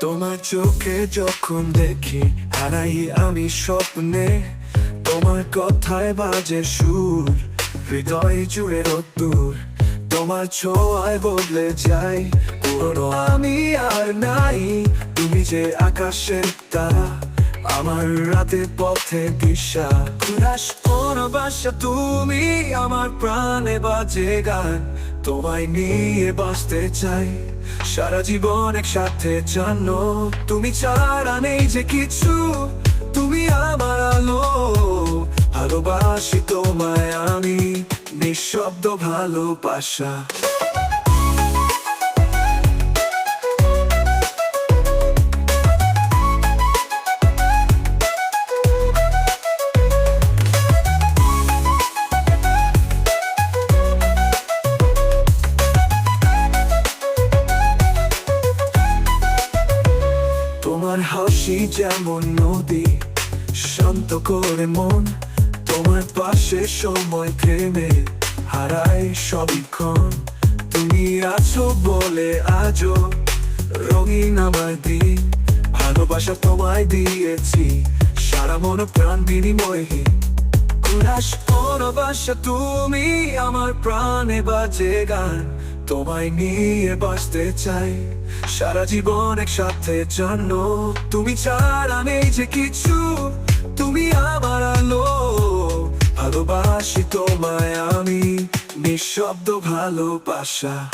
তোমার চোখে যখন দেখি, হারাই আমি স্বপ্নে, তোমার কথায় বাজে সুর, হৃদয় জুড়ে রোদ্দুর, তোমার ছোঁয়ায় বদলে যাই, পুরনো আমি আর নাই, তুমি যে আকাশের তারা। আমার রাতে পথে দিশা। কুরাস বাসা তুমি আমার প্রাণে বাজে গান। তোমায় নিয়ে বাঁচতে চাই। সারা জীবন একসাথে জানো, তুমি ছাড়া নেই যে কিছু। তুমি আমার আলো, ভালোবাসি তোমায় আমি, নিঃশব্দ ভালোবাসা। তোমার হাসি যেমন নদী, শান্ত করে মন, তোমার পাশে সময় থেমে হারায় সবক্ষণ তুমি আছো বলে আজও রঙিন আমার দিন, ভালোবাসা তোমায় দিয়েছি, সারা মন প্রাণ বিনিময়ে। কুরাস ভালোবাসা তুমি আমার প্রাণে বাজে গান, তোমায় নিয়ে বাঁচতে চাই। সারা জীবন একসাথে জানো, তুমি ছাড়া নেই যে কিছু, তুমি আমার আলো। ভালোবাসি তোমায় আমি, নিঃশব্দ ভালোবাসা।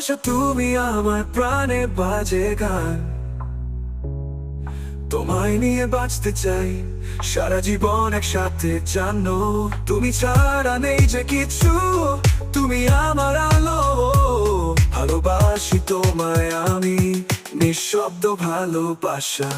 ভালোবাসা, তুমি আমার প্রাণে বাজে গান। তোমায় নিয়ে বাঁচতে চাই, সারা জীবন একসাথে জানো। তুমি ছাড়া নেই যে কিছু, তুমি আমার আলো। ভালোবাসি তোমায় আমি, নিঃশব্দ ভালোবাসা।